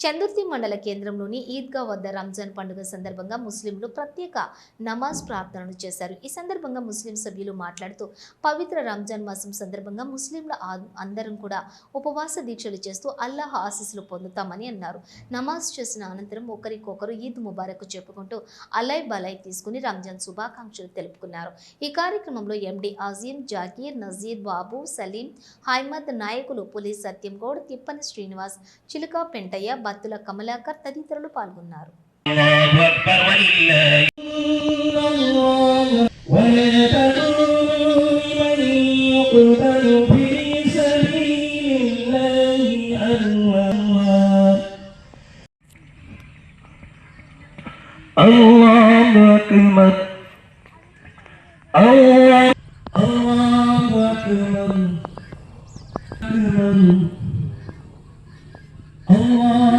చందుర్తి మండల కేంద్రంలోని ఈద్గా వద్ద రంజాన్ పండుగ సందర్భంగా ముస్లింలు ప్రత్యేక నమాజ్ ప్రార్థనలు చేశారు. ఈ సందర్భంగా ముస్లిం సభ్యులు మాట్లాడుతూ పవిత్ర రంజాన్ మాసం సందర్భంగా ముస్లింల అందరం కూడా ఉపవాస దీక్షలు చేస్తూ అల్లాహ్ ఆశీస్సులు పొందుతామని అన్నారు. నమాజ్ చేసిన అనంతరం ఒకరికొకరు ఈద్ ముబారక్ చెప్పుకుంటూ అలై బలై తీసుకుని రంజాన్ శుభాకాంక్షలు తెలుపుకున్నారు. ఈ కార్యక్రమంలో ఎండి అజీం జాకీర్ నజీర్ బాబు సలీం హైమద్ నాయకులు పులి సత్యం గౌడ్ తిప్పని శ్రీనివాస్ చిలుక పెంటయ్య బత్తుల కమలాకర్ తదితరులు పాల్గొన్నారు الله أكبر ولله ولا تكونوا لمن يقتل في سبيل الله أموات الله أكبر الله الله أكبر أكبر الله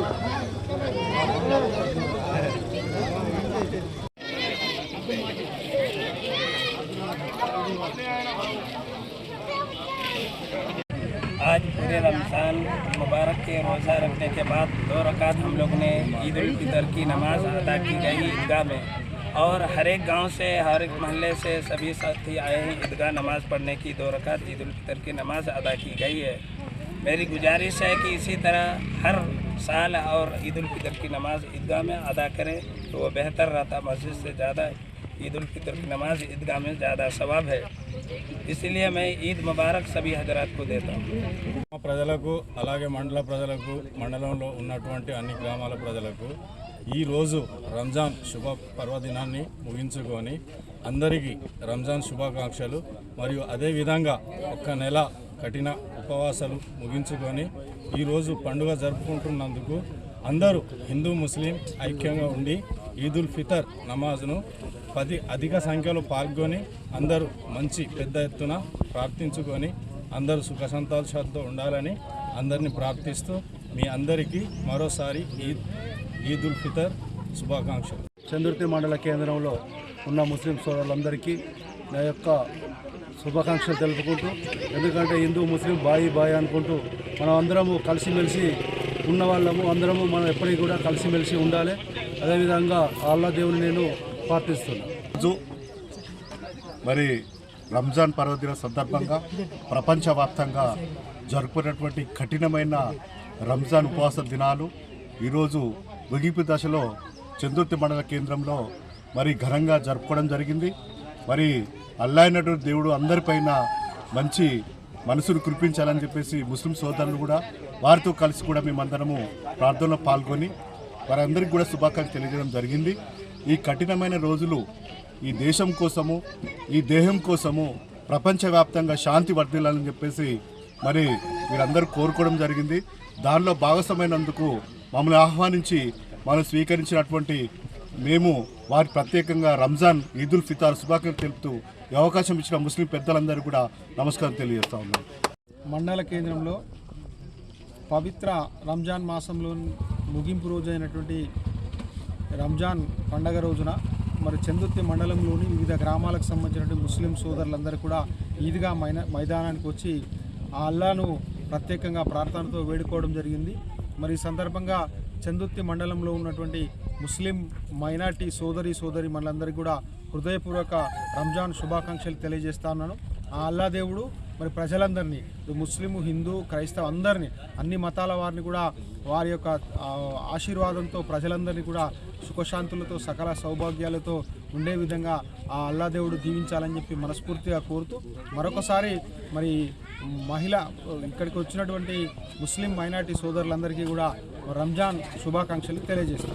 आज पूरे रमज़ान मुबारक के रोज़ा रखने के बाद दो रकात हम लोग ने ईद उल फितर की नमाज़ अदा की गई ईदगाह में। और हर एक गाँव से, हर एक मोहल्ले से सभी साथी आए हैं ईदगाह नमाज़ पढ़ने की। दो रकात ईद उल फितर की नमाज़ अदा की गई है। मेरी गुजारिश है कि इसी तरह हर साल और ईद उल फितर की नमाज ईदगाह में अदा करें तो वो बेहतर रहता मस्जिद से ज़्यादा ईद उल फितर की नमाज ईदगाह में ज़्यादा सवाब है इसलिए मैं ईद मुबारक सभी हजरात को देता हूँ గ్రామ ప్రజలకు అలాగే మండల ప్రజలకు మండలంలో ఉన్నటువంటి అన్ని గ్రామాల ప్రజలకు ఈరోజు రంజాన్ శుభ పర్వదినాన్ని ముగించుకొని అందరికీ రంజాన్ శుభాకాంక్షలు మరియు అదేవిధంగా ఒక్క నెల కఠిన ఉపవాసాలు ముగించుకొని ఈరోజు పండుగ జరుపుకుంటున్నందుకు అందరూ హిందూ ముస్లిం ఐక్యంగా ఉండి ఈదుల్ ఫితర్ నమాజ్ను పది అధిక సంఖ్యలో పాల్గొని అందరూ మంచి పెద్ద ఎత్తున ప్రార్థించుకొని అందరూ సుఖ సంతోషాలతో ఉండాలని అందరినీ ప్రార్థిస్తూ మీ అందరికీ మరోసారి ఈద్ ఈదుల్ ఫితర్ శుభాకాంక్షలు. చందుర్తి మండల కేంద్రంలో ఉన్న ముస్లిం సోదరులందరికీ నా యొక్క శుభాకాంక్షలు తెలుపుకుంటూ ఎందుకంటే హిందూ ముస్లిం బాయి బాయి అనుకుంటూ మనం అందరము కలిసిమెలిసి ఉన్న వాళ్ళము అందరము మనం ఎప్పటికీ కూడా కలిసిమెలిసి ఉండాలి. అదేవిధంగా అల్లా దేవుని నేను ప్రార్థిస్తున్నాను. రోజు మరి రంజాన్ పర్వదిన సందర్భంగా ప్రపంచవ్యాప్తంగా జరుపుకున్నటువంటి కఠినమైన రంజాన్ ఉపవాస దినాలు ఈరోజు ముగింపు దశలో చందుర్తి మండల కేంద్రంలో మరి ఘనంగా జరుపుకోవడం జరిగింది. మరి అల్లాయినటువంటి దేవుడు అందరిపైన మంచి మనసును కురిపించాలని చెప్పేసి ముస్లిం సోదరులు కూడా వారితో కలిసి కూడా మేమందరము ప్రార్థనలో పాల్గొని వారందరికీ కూడా శుభాకాంక్షలు తెలియజేయడం జరిగింది. ఈ కఠినమైన రోజులు ఈ దేశం కోసము ఈ దేహం కోసము ప్రపంచవ్యాప్తంగా శాంతి వర్ధిల్లాలని చెప్పేసి మరి మీరందరూ కోరుకోవడం జరిగింది. దానిలో భాగస్వామైనందుకు మమ్మల్ని ఆహ్వానించి మనం స్వీకరించినటువంటి మేము వారి ప్రత్యేకంగా రంజాన్ ఈదుల్ ఫితార్ శుభాకాంక్షలు తెలుపుతూ ఈ అవకాశం ఇచ్చిన ముస్లిం పెద్దలందరూ కూడా నమస్కారం తెలియజేస్తా ఉన్నాం. మండల కేంద్రంలో పవిత్ర రంజాన్ మాసంలో ముగింపు రోజు అయినటువంటి రంజాన్ పండగ రోజున మరి చందుర్తి మండలంలోని వివిధ గ్రామాలకు సంబంధించినటువంటి ముస్లిం సోదరులందరూ కూడా ఈద్గా మైన మైదానానికి వచ్చి ఆ అల్లాను ప్రత్యేకంగా ప్రార్థనతో వేడుకోవడం జరిగింది. మరి ఈ సందర్భంగా చందుర్తి మండలంలో ఉన్నటువంటి ముస్లిం మైనార్టీ సోదరి సోదరి మనందరికీ కూడా హృదయపూర్వక రంజాన్ శుభాకాంక్షలు తెలియజేస్తున్నాను ఆ అల్లా దేవుడు మరి ప్రజలందరినీ ముస్లిం హిందూ క్రైస్తవ అందరినీ అన్ని మతాల వారిని కూడా వారి యొక్క ఆశీర్వాదంతో ప్రజలందరినీ కూడా సుఖశాంతులతో సకల సౌభాగ్యాలతో ఉండే విధంగా ఆ అల్లా దేవుడు దీవించాలని చెప్పి మనస్ఫూర్తిగా కోరుతూ మరొకసారి మరి మహిళ ఇక్కడికి వచ్చినటువంటి ముస్లిం మైనార్టీ సోదరులందరికీ కూడా రంజాన్ శుభాకాంక్షలు తెలియజేస్తాం.